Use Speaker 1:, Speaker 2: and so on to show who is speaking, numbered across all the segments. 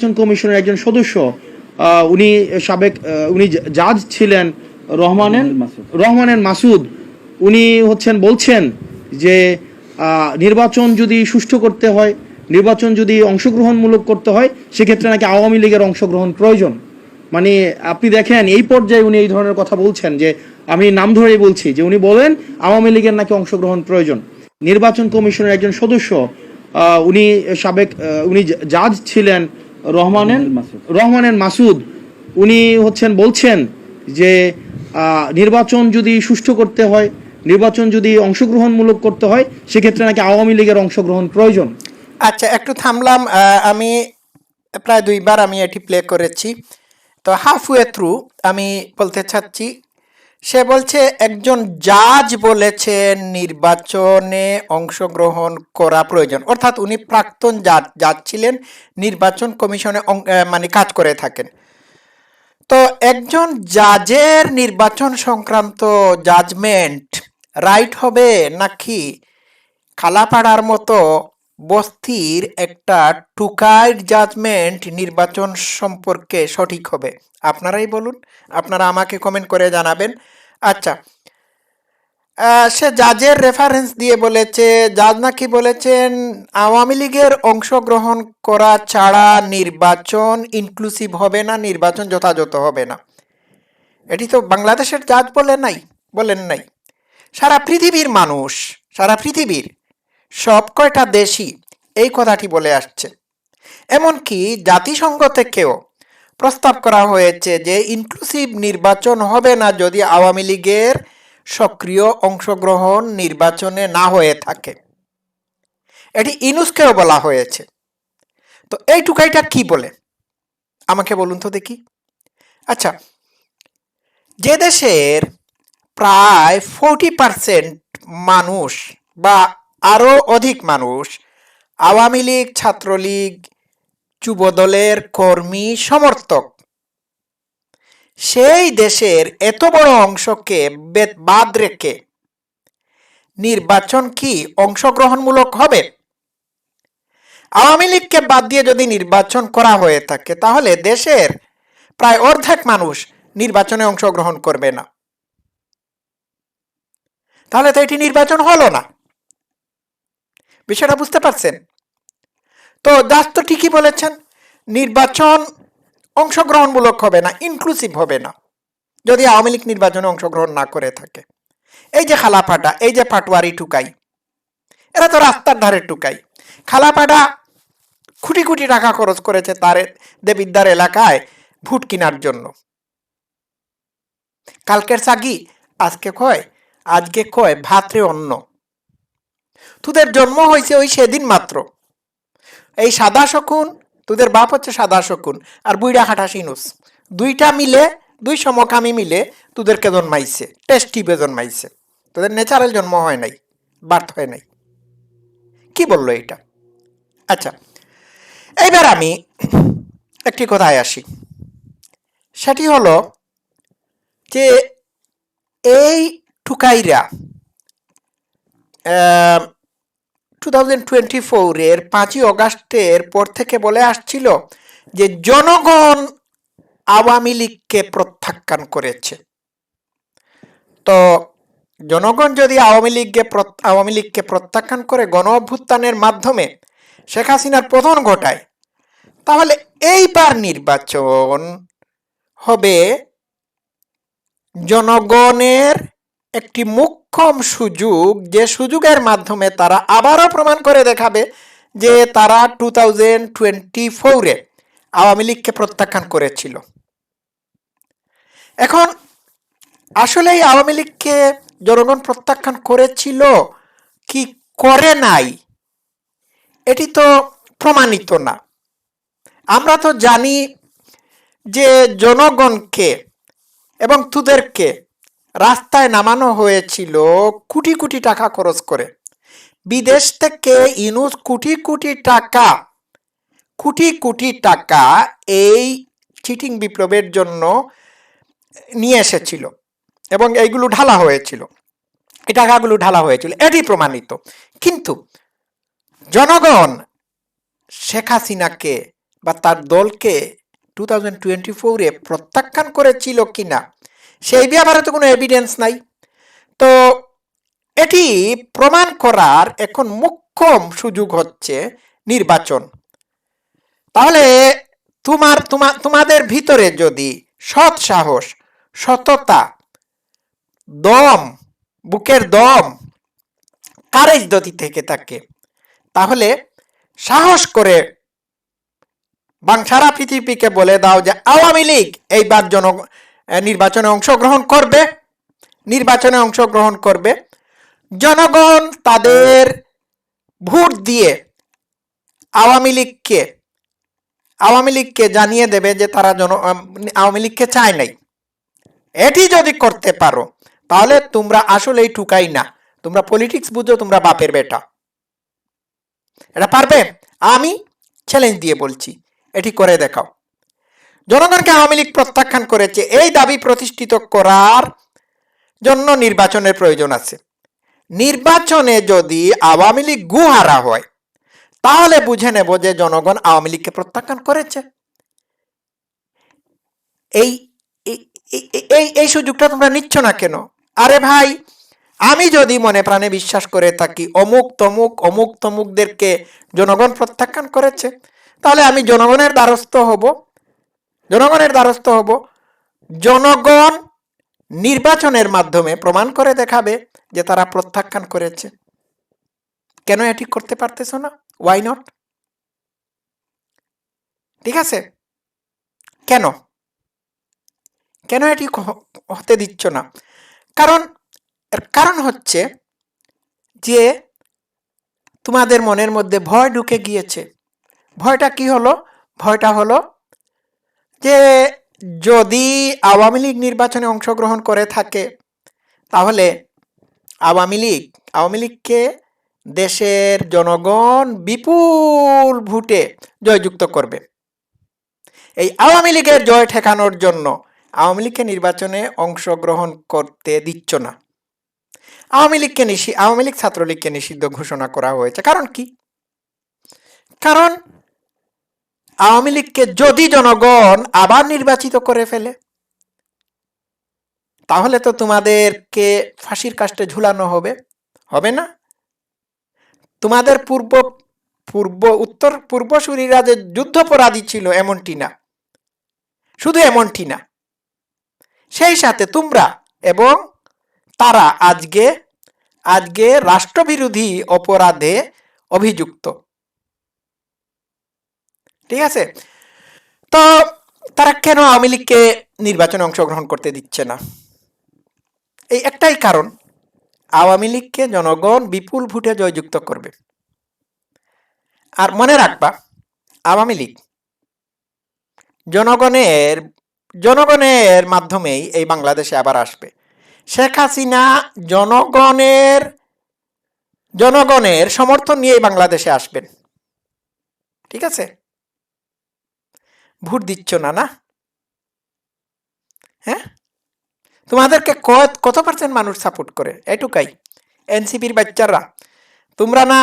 Speaker 1: নির্বাচন কমিশনের একজন সদস্য উনি সাবেক উনি জাজ ছিলেন রহমানের রহমানের মাসুদ। উনি হচ্ছেন বলছেন যে নির্বাচন যদি সুষ্ঠু করতে হয় নির্বাচন যদি অংশগ্রহণমূলক করতে হয় সেক্ষেত্রে নাকি আওয়ামী লীগের অংশগ্রহণ প্রয়োজন। মানে আপনি দেখেন এই পর্যায়ে উনি এই ধরনের কথা বলছেন যে আমি নাম ধরেই বলছি যে উনি বলেন আওয়ামী লীগের নাকি অংশগ্রহণ প্রয়োজন। নির্বাচন কমিশনের একজন সদস্য উনি সাবেক উনি জাজ ছিলেন রহমানের রহমানের মাসুদ। উনি হচ্ছেন বলছেন যে নির্বাচন যদি সুষ্ঠু করতে হয় নির্বাচন যদি অংশগ্রহণমূলক করতে হয় সেক্ষেত্রে নাকি আওয়ামী লীগের অংশগ্রহণ প্রয়োজন।
Speaker 2: আচ্ছা একটু থামলাম। আমি প্রায় দুইবার আমি এটি প্লে করেছি। তো হাফ ওয়ে থ্রু আমি বলতে চাচ্ছি সে বলছে, একজন জাজ বলেছেন নির্বাচনে অংশগ্রহণ করা প্রয়োজন। অর্থাৎ উনি প্রাক্তন জাজ জাজ ছিলেন, নির্বাচন কমিশনে মানে কাজ করে থাকেন। তো একজন জাজের নির্বাচন সংক্রান্ত জাজমেন্ট রাইট হবে নাকি? খালাপাড়ার মতো বস্তির একটা টুকাইড জাজমেন্ট নির্বাচন সম্পর্কে সঠিক হবে। আপনারাই বলুন, আপনারা আমাকে কমেন্ট করে জানাবেন। আচ্ছা সে জাজের রেফারেন্স দিয়ে বলেছে জাজ নাকি বলেছেন, আওয়ামী লীগের অংশগ্রহণ করা ছাড়া নির্বাচন ইনক্লুসিভ হবে না, নির্বাচন যথাযথ হবে না। এটি তো বাংলাদেশের জাজ বলে নাই, বলেন নাই। সারা পৃথিবীর মানুষ, সারা পৃথিবীর সব কয়টা দেশই এই কথাটি বলে আসছে। এমনকি জাতিসংঘ থেকেও প্রস্তাব করা হয়েছে যে ইনক্লুসিভ নির্বাচন হবে না যদি আওয়ামী লীগের সক্রিয় অংশগ্রহণ নির্বাচনে না হয়ে থাকে। এটি ইনুসকেও বলা হয়েছে। তো এই টুকাইটা কি বলে? আমাকে বলুন তো দেখি। আচ্ছা যে দেশের প্রায় ফোরটি পার্সেন্ট মানুষ বা আরও অধিক মানুষ, আওয়ামী লীগ, ছাত্রলীগ, যুবদলের কর্মী, সমর্থক। সেই দেশের এত বড় অংশকে বাদ রেখে নির্বাচন কি অংশগ্রহণমূলক হবে? আওয়ামী লীগকে বাদ দিয়ে যদি নির্বাচন করা হয়ে থাকে, তাহলে দেশের প্রায় অর্ধেক মানুষ নির্বাচনে অংশগ্রহণ করবে না। তাহলে তো এটি নির্বাচন হলো না। বিষয়টা বুঝতে পারছেন? তো দাস তো ঠিকই বলেছেন, নির্বাচন অংশগ্রহণমূলক হবে না ইনক্লুসিভ হবে না, যদি আওয়ামী লীগ নির্বাচনে অংশগ্রহণ না করে থাকে। এই যে খালাপাটা, এই যে পাটওয়ারি টুকাই, এরা তো রাস্তার ধারে টুকাই। খালাপাটা কোটি কোটি টাকা খরচ করেছে তার দেবিদ্যার এলাকায় ভুট কেনার জন্য। কালকের সাগি আজকে কয়? আজকে কয়? ভাত্রে অন্ন। তোদের জন্ম হয়েছে ওই সেদিন মাত্র। এই সাদা শকুন, তোদের বাপ হচ্ছে সাদা শকুন আর বুইড়া হাঁটা সিনুস। দুইটা মিলে, দুই সমকামী মিলে তোদেরকে জন্মাইছে টেস্ট টিপে জন্মাইছে। তোদের ন্যাচারাল জন্ম হয় নাই বার্থ হয় নাই। কি বলল এটা আচ্ছা এইবার আমি একটি কথায় আসি। সেটি হলো যে এই টুকাইরা টু থাউজেন্ড টোয়েন্টি ফোরের পাঁচই অগাস্টের পর থেকে বলে আসছিল যে জনগণ আওয়ামী লীগকে প্রত্যাখ্যান করেছে। তো জনগণ যদি আওয়ামী লীগকে আওয়ামী লীগকে প্রত্যাখ্যান করে গণ অভ্যুত্থানের মাধ্যমে শেখ হাসিনার পতন ঘটায়, তাহলে এইবার নির্বাচন হবে জনগণের একটি মুখ্যম সুযোগ যে সুযোগের মাধ্যমে তারা আবারও প্রমাণ করে দেখাবে যে তারা টু থাউজেন্ড টোয়েন্টি ফোরে আওয়ামী লীগকে প্রত্যাখ্যান করেছিল। এখন, আসলেই আওয়ামী লীগকে জনগণ প্রত্যাখ্যান করেছিল কি করে নাই? এটি তো প্রমাণিত না। আমরা তো জানি যে জনগণকে এবং তোদেরকে রাস্তায় নামানো হয়েছিল কোটি কোটি টাকা খরচ করে। বিদেশ থেকে ইনুস কোটি কোটি টাকা, কোটি কোটি টাকা এই চিটিং বিপ্লবের জন্য নিয়ে এসেছিল এবং এইগুলো ঢালা হয়েছিল। এই টাকাগুলো ঢালা হয়েছিল, এটি প্রমাণিত। কিন্তু জনগণ শেখ হাসিনাকে বা তার দলকে টু থাউজেন্ড টোয়েন্টি ফোরে প্রত্যাখ্যান করেছিল কিনা সেই ব্যাপারে তো কোনো এভিডেন্স নাই। তো এটি প্রমাণ করার এখন মুখ্যম সুযোগ হচ্ছে নির্বাচন। তাহলে তোমার, তোমা, তোমাদের ভিতরে যদি সৎ সাহস, সততা, দম, বুকের দম, কারেজ যদি থেকে থাকে, তাহলে সাহস করে বাং সারা পৃথিবীকে বলে দাও যে আওয়ামী লীগ এইবার জন নির্বাচনে অংশগ্রহণ করবে। নির্বাচনে অংশগ্রহণ করবে। জনগণ তাদের ভোট দিয়ে আওয়ামী লীগকে আওয়ামী লীগকে জানিয়ে দেবে যে তারা জন, আওয়ামী লীগকে চায় নাই। এটি যদি করতে পারো, তাহলে তোমরা আসলেই ঠুকাই না। তোমরা পলিটিক্স বুঝো, তোমরা বাপের বেটা। এটা পারবে? আমি চ্যালেঞ্জ দিয়ে বলছি। এটি করে দেখাও। জনগণকে আওয়ামী লীগ প্রত্যাখ্যান করেছে, এই দাবি প্রতিষ্ঠিত করার জন্য নির্বাচনের প্রয়োজন আছে। নির্বাচনে যদি আওয়ামী লীগ গুহারা হয়, তাহলে বুঝে নেব যে জনগণ আওয়ামী লীগকে প্রত্যাখ্যান করেছে। এই, এই- এই- সুযোগটা তোমরা নিচ্ছ না কেন? আরে ভাই, আমি যদি মনে প্রাণে বিশ্বাস করে থাকি, অমুক তমুক, অমুক তমুকদেরকে জনগণ প্রত্যাখ্যান করেছে, তাহলে আমি জনগণের দ্বারস্থ হব। জনগণের দ্বারস্থ হব। জনগণ নির্বাচনের মাধ্যমে প্রমাণ করে দেখাবে যে তারা প্রত্যাখ্যান করেছে। কেন এটি করতে পারতেছ না? ওয়াই নট ঠিক আছে? কেন? কেন এটি হতে দিচ্ছ না? কারণ, এর কারণ হচ্ছে যে তোমাদের মনের মধ্যে ভয় ঢুকে গিয়েছে। ভয়টা কি হলো? ভয়টা হলো যে যদি আওয়ামী লীগ নির্বাচনে অংশগ্রহণ করে থাকে, তাহলে আওয়ামী লীগ, আওয়ামী লীগকে দেশের জনগণ বিপুল ভোটে জয়যুক্ত করবে। এই আওয়ামী লীগের জয় ঠেকানোর জন্য আওয়ামী লীগকে নির্বাচনে অংশগ্রহণ করতে দিচ্ছ না। আওয়ামী লীগকে নিষি, আওয়ামী লীগ ছাত্রলীগকে নিষিদ্ধ ঘোষণা করা হয়েছে। কারণ কি? কারণ আওয়ামী লীগকে যদি জনগণ আবার নির্বাচিত করে ফেলে, তাহলে তো তোমাদেরকে ফাঁসির কাষ্টে ঝুলানো হবে। হবে না? তোমাদের পূর্ব পূর্ব, উত্তর পূর্বসূরীরা যে যুদ্ধপরাধী ছিল এমনটি না। শুধু এমনটি না। সেই সাথে তোমরা এবং তারা আজকে আজকে রাষ্ট্রবিরোধী অপরাধে অভিযুক্ত। ঠিক আছে? তো তারা কেন আওয়ামী লীগকে নির্বাচনে অংশগ্রহণ করতে দিচ্ছে না? এই একটাই কারণ, আওয়ামী লীগকে জনগণ বিপুল ভোটে জয়যুক্ত করবে। আর মনে রাখবা, আওয়ামী লীগ জনগণের জনগণের মাধ্যমেই এই বাংলাদেশে আবার আসবে। শেখ হাসিনা জনগণের জনগণের সমর্থন নিয়েই বাংলাদেশে আসবেন। ঠিক আছে? ভোট দিচ্ছ না না? হ্যাঁ? তোমাদেরকে কত কত পার্সেন্ট মানুষ সাপোর্ট করে? এটুকাই। এনসিপির বাচ্চারা, তোমরা না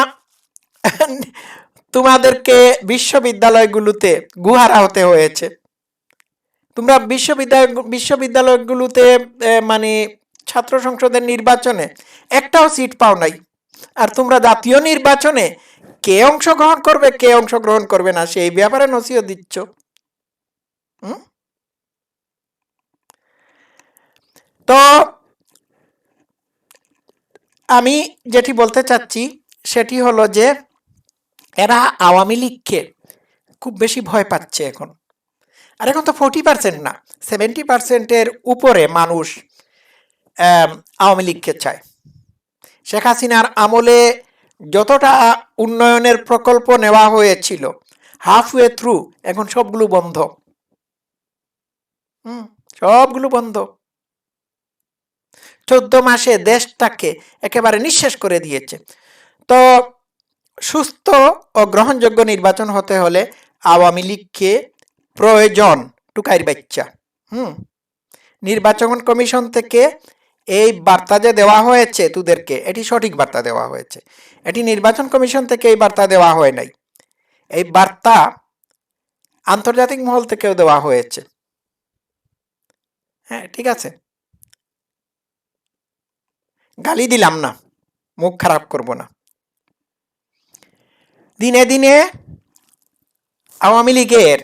Speaker 2: তোমাদেরকে বিশ্ববিদ্যালয়গুলোতে গুহারা হতে হয়েছে। তোমরা বিশ্ববিদ্যালয়, বিশ্ববিদ্যালয়গুলোতে মানে ছাত্র সংসদের নির্বাচনে একটাও সিট পাও নাই। আর তোমরা জাতীয় নির্বাচনে কে অংশগ্রহণ করবে, কে অংশগ্রহণ করবে না, সেই ব্যাপারে নসিও দিচ্ছ হুম? তো আমি যেটি বলতে চাচ্ছি, সেটি হলো যে এরা আওয়ামী লীগকে খুব বেশি ভয় পাচ্ছে এখন। আর এখন তো ফোর্টি পার্সেন্ট না সেভেন্টি পার্সেন্টের উপরে মানুষ আওয়ামী লীগকে চায়। শেখ হাসিনার আমলে যতটা উন্নয়নের প্রকল্প নেওয়া হয়েছিল হাফওয়ে থ্রু এখন সবগুলো বন্ধ। হুম, সবগুলো বন্ধ। চোদ্দ মাসে দেশটাকে একেবারে নিঃশেষ করে দিয়েছে। তো সুস্থ ও গ্রহণযোগ্য নির্বাচন হতে হলে আওয়ামী লীগকে প্রয়োজন টুকাইর বাচ্চা, হুম? নির্বাচন কমিশন থেকে এই বার্তা যে দেওয়া হয়েছে তোদেরকে, এটি সঠিক বার্তা দেওয়া হয়েছে। এটি নির্বাচন কমিশন থেকে এই বার্তা দেওয়া হয় নাই। এই বার্তা আন্তর্জাতিক মহল থেকেও দেওয়া হয়েছে। হ্যাঁ ঠিক আছে। গালি দিলাম না, মুখ খারাপ করব না। দিনে দিনে আওয়ামী লীগের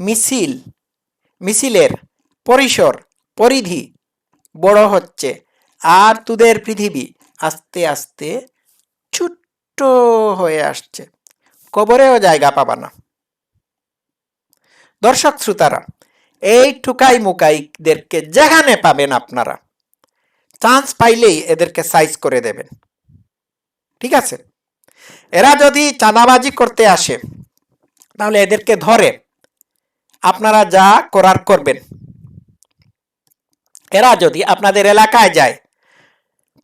Speaker 2: মিছিল, মিছিলের পরিসর, পরিধি বড় হচ্ছে আর তোদের পৃথিবী আস্তে আস্তে ছোট্ট হয়ে আসছে। কবরেও জায়গা পাবা না। দর্শক শ্রোতারা, এই ঠুকাই মুকাইদেরকে যেখানে পাবেন আপনারা। চান্স পাইলেই এদেরকে সাইজ করে দেবেন। ঠিক আছে? এরা যদি চাঁদাবাজি করতে আসে, তাহলে এদেরকে ধরে। আপনারা যা করার করবেন। এরা যদি আপনাদের এলাকায় যায়,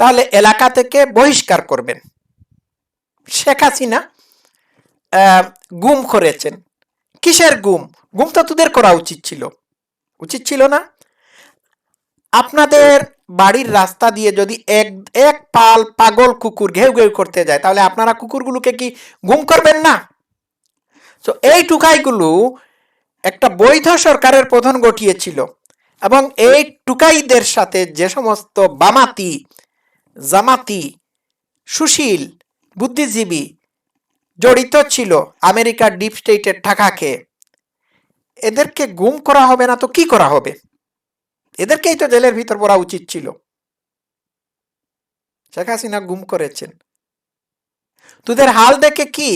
Speaker 2: তাহলে এলাকা থেকে বহিষ্কার করবেন। শেখ হাসিনা গুম করেছেন। কিসের গুম? গুম তো তোদের করা উচিত ছিল। উচিত ছিল না? আপনাদের বাড়ির রাস্তা দিয়ে যদি এক এক পাল পাগল কুকুর ঘেউ ঘেউ করতে যায়, তাহলে আপনারা কুকুরগুলোকে কি গুম করবেন না? তো এই টুকাইগুলো একটা বৈধ সরকারের প্রধান ঘটিয়েছিল এবং এই টুকাইদের সাথে যে সমস্ত বামাতি, জামাতি, সুশীল, বুদ্ধিজীবী জড়িত ছিল আমেরিকার ডিপ স্টেটের টাকা খেয়ে এদেরকে গুম করা হবে না তো কি করা হবে? এদেরকেই তো জেলের ভিতর পড়া উচিত ছিল। শেখ হাসিনা গুম করেছেন। তোদের হাল দেখে কি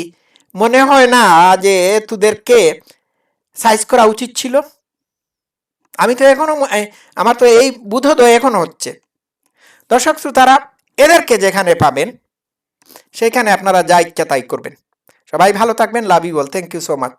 Speaker 2: মনে হয় না যে তোদেরকে সাইজ করা উচিত ছিল? আমি তো এখনও আমার তো এই বুধোদয় এখনও হচ্ছে। দর্শক শ্রোতারা, এদেরকে যেখানে পাবেন, সেখানে আপনারা যা ইচ্ছা তাই করবেন। সবাই ভালো থাকবেন, love you all. Thank you so much